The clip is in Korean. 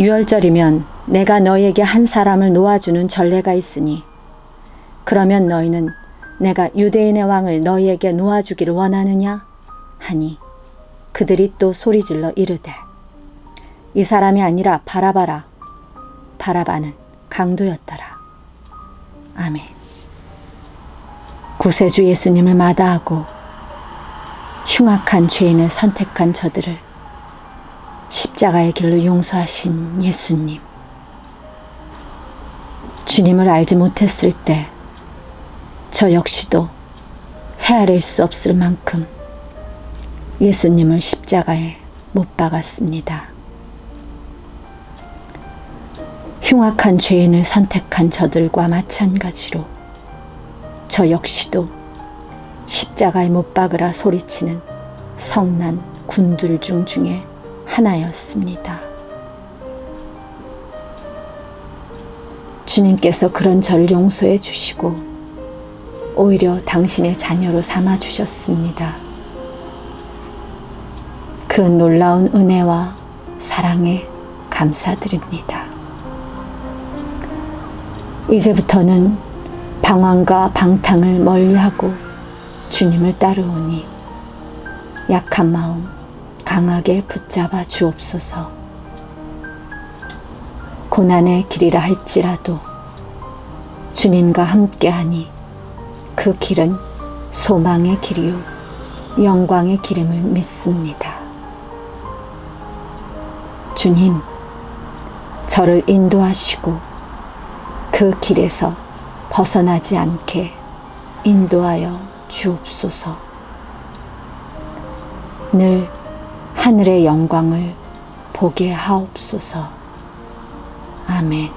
유월절이면 내가 너희에게 한 사람을 놓아주는 전례가 있으니 그러면 너희는 내가 유대인의 왕을 너희에게 놓아주기를 원하느냐? 하니 그들이 또 소리질러 이르되 이 사람이 아니라 바라바라 바라바는 강도였더라. 아멘. 구세주 예수님을 마다하고 흉악한 죄인을 선택한 저들을 십자가의 길로 용서하신 예수님. 주님을 알지 못했을 때 저 역시도 헤아릴 수 없을 만큼 예수님을 십자가에 못 박았습니다. 흉악한 죄인을 선택한 저들과 마찬가지로 저 역시도 십자가에 못 박으라 소리치는 성난 군들 중 중에 하나였습니다. 주님께서 그런 절 용서해 주시고 오히려 당신의 자녀로 삼아 주셨습니다. 그 놀라운 은혜와 사랑에 감사드립니다. 이제부터는 방황과 방탕을 멀리하고 주님을 따르오니 약한 마음 강하게 붙잡아 주옵소서. 고난의 길이라 할지라도 주님과 함께하니 그 길은 소망의 길이요 영광의 길임을 믿습니다. 주님, 저를 인도하시고 그 길에서 벗어나지 않게 인도하여 주옵소서. 늘 하늘의 영광을 보게 하옵소서. 아멘.